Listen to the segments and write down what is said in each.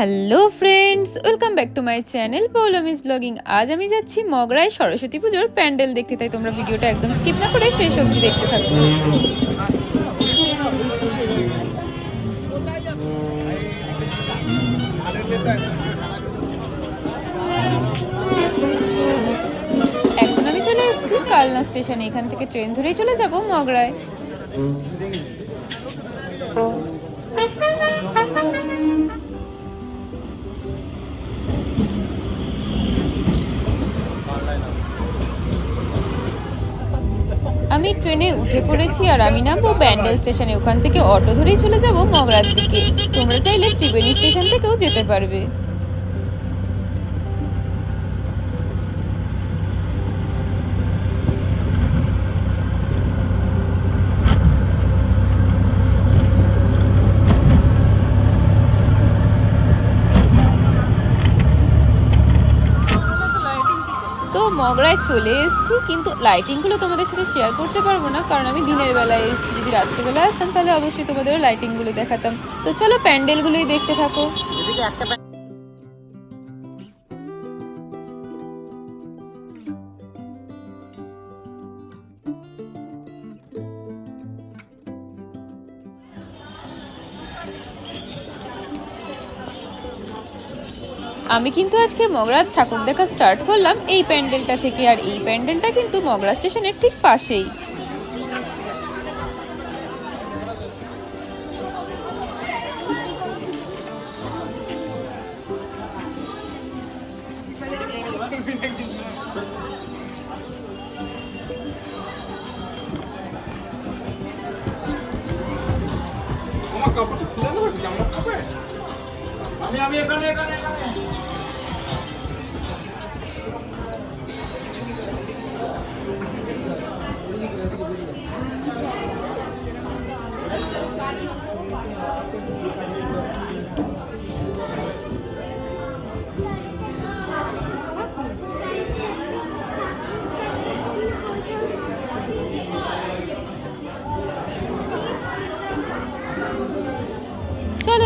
Hello friends welcome back to my channel Poulomi's blogging আজ আমি যাচ্ছি মগরায় সরস্বতী পুজোর প্যান্ডেল দেখতে, তাই তোমরা ভিডিওটা একদম স্কিপ না করে শেষ অবধি দেখতে থাকো। এখন আমি চলে এসেছি কালনা স্টেশনে, এখান থেকে ট্রেন ধরেই চলে যাব মগরায়। আমি ট্রেনে উঠে পড়েছি আর আমি নামবো ব্যান্ডেল স্টেশনে। ওখান থেকে অটো ধরেই চলে যাব মগরার দিকে। তোমরা চাইলে ত্রিবেণী স্টেশন থেকেও যেতে পারবে। তো মগরায় চলে এসেছি, কিন্তু লাইটিংগুলো তোমাদের সাথে শেয়ার করতে পারব না, কারণ আমি দিনের বেলায় এসেছি। যদি রাত্রিবেলা আসতাম, তাহলে অবশ্যই তোমাদের লাইটিংগুলো দেখাতাম। তো চলো প্যান্ডেলগুলোই দেখতে থাকো। একটা আমি কিন্তু আজকে মগরা ঠাকুর দেখা স্টার্ট করলাম। এই প্যান্ডেলটা থেকে, আর এই প্যান্ডেলটা কিন্তু মগরা স্টেশনের ঠিক পাশেই। আমি আমি এখানে এখানে এখানে।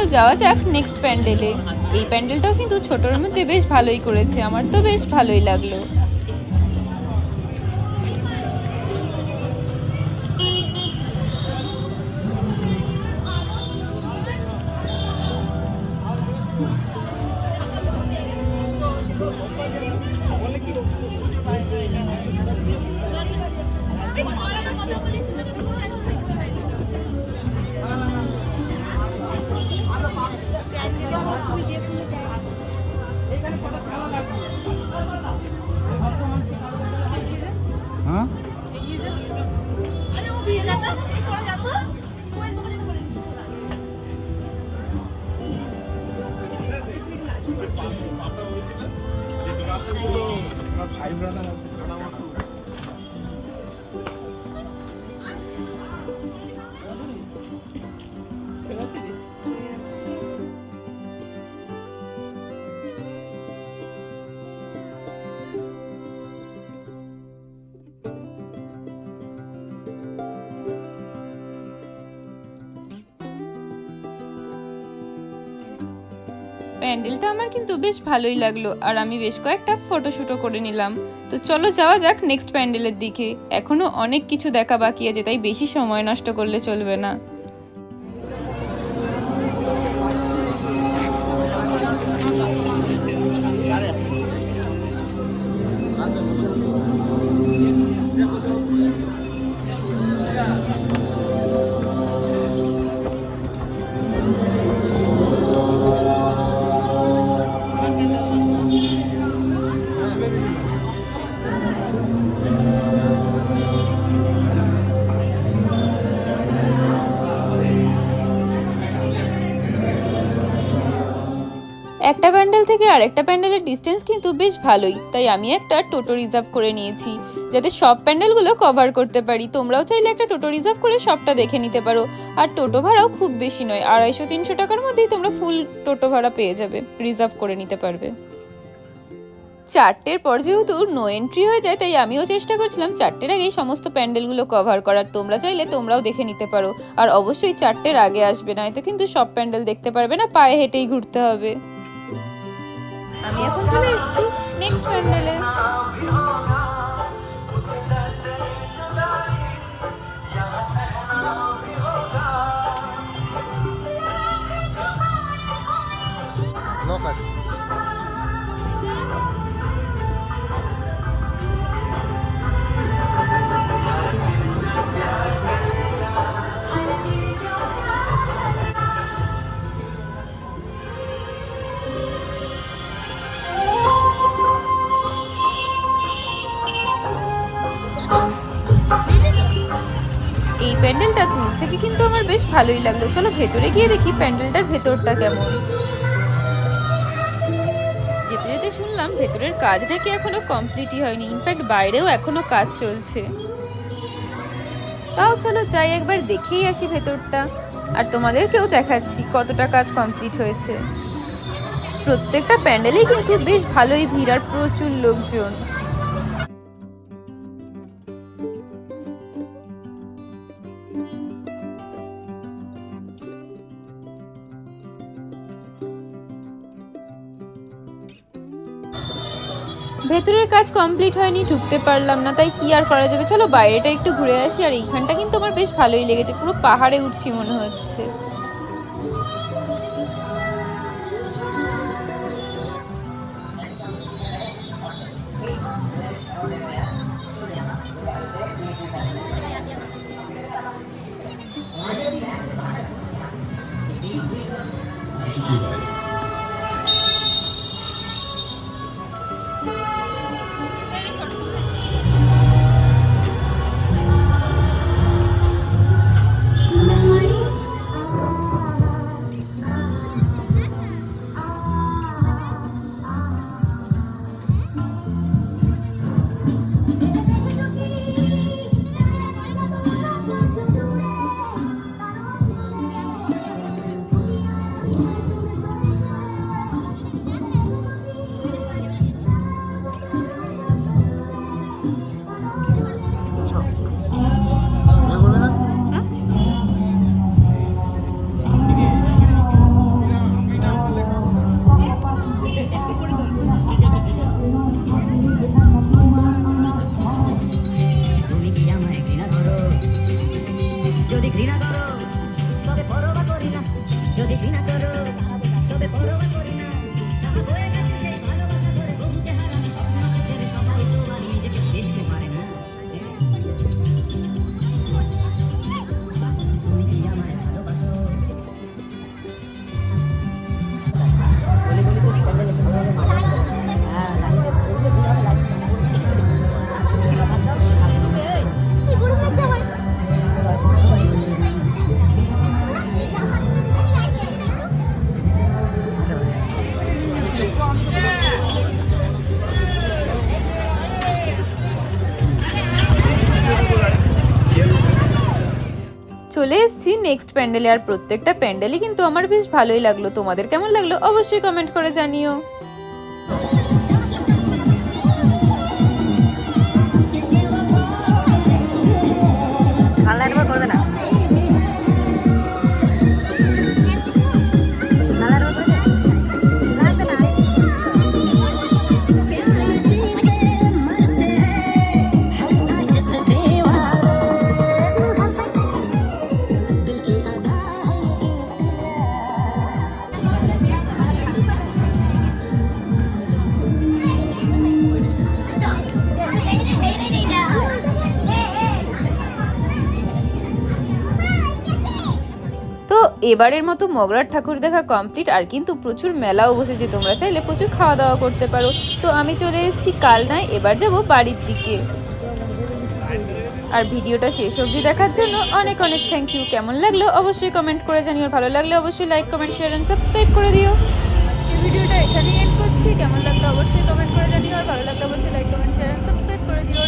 চলো যাওয়া যাক নেক্সট প্যান্ডেলে এই প্যান্ডেলটাও কিন্তু ছোটোর মধ্যে বেশ ভালোই করেছে, আমার তো বেশ ভালোই লাগল। ভাই ব্রাদার আছে প্যান্ডেলটা আমার কিন্তু বেশ ভালোই লাগল, আর আমি বেশ কয়েকটা ফটোশ্যুটও করে নিলাম। তো চলো যাওয়া যাক নেক্সট প্যান্ডেলের দিকে। এখনও অনেক কিছু দেখা বাকি আছে, তাই বেশি সময় নষ্ট করলে চলবে না। প্যান্ডেল থেকে আরেকটা প্যান্ডেলের ডিস্টেন্স কিন্তু বেশ ভালোই। তাই আমি একটা টোটো রিজার্ভ করে নিয়েছি, যাতে সব প্যান্ডেলগুলো কভার করতে পারি। তোমরাও চাইলে একটা টোটো রিজার্ভ করে সবটা দেখে নিতে পারো। আর টোটো ভাড়াও খুব বেশি নয় আড়াইশো তিনশো টাকার মধ্যেই তোমরা ফুল টোটো ভাড়া পেয়ে যাবে রিজার্ভ করে নিতে পারবে। চারটের পর যেহেতু নো এন্ট্রি হয়ে যায়, তাই আমিও চেষ্টা করছিলাম চারটের আগেই সমস্ত প্যান্ডেলগুলো কভার করার। তোমরা চাইলে তোমরাও দেখে নিতে পারো। আর অবশ্যই চারটের আগে আসবে, নয়তো কিন্তু সব প্যান্ডেল দেখতে পারবে না, পায়ে হেঁটেই ঘুরতে হবে। আমি এখন চলে এসেছি নেক্সট প্যান্ডেলে এই প্যান্ডেলটা দূর থেকে কিন্তু আমার বেশ ভালোই লাগল। চলো ভেতরে গিয়ে দেখি প্যান্ডেলটার ভেতরটা কেমন। যেতে যেতে শুনলাম ভেতরের কাজ নাকি এখনও কমপ্লিটই হয়নি। ইনফ্যাক্ট বাইরেও এখনও কাজ চলছে। তাও চলো যাই একবার দেখেই আসি ভেতরটা। আর তোমাদেরকেও দেখাচ্ছি কতটা কাজ কমপ্লিট হয়েছে। প্রত্যেকটা প্যান্ডেলেই কিন্তু বেশ ভালোই ভিড় আর প্রচুর লোকজন। ভেতরের কাজ কমপ্লিট হয়নি, ঢুকতে পারলাম না, তাই কি আর করা যাবে? চলো বাইরেটা একটু ঘুরে আসি, আর এইখানটা কিন্তু আমার বেশ ভালোই লেগেছে, পুরো পাহাড়ে উঠছি মনে হচ্ছে। চলে এসেছি নেক্সট প্যান্ডেলে আর প্রত্যেকটা প্যান্ডেলই কিন্তু আমার বেশ ভালোই লাগল। তোমাদের কেমন লাগল? অবশ্যই কমেন্ট করে জানিও। এবারের মতো মগরার ঠাকুর দেখা কমপ্লিট আর কিন্তু প্রচুর মেলাও বসেছে। তোমরা চাইলে প্রচুর খাওয়া দাওয়া করতে পারো। তো আমি চলে এসেছি কাল নয় এবার যাব বাড়ির দিকে। আর ভিডিওটা শেষ অবধি দেখার জন্য অনেক অনেক থ্যাংক ইউ কেমন লাগল অবশ্যই কমেন্ট করে জানিও। ভালো লাগলে অবশ্যই like comment share and subscribe করে দিও। ভিডিওটা এখানেই এন্ড করছি। কেমন লাগল অবশ্যই কমেন্ট করে জানিও। আর ভালো লাগলে অবশ্যই like comment share and subscribe করে দিও।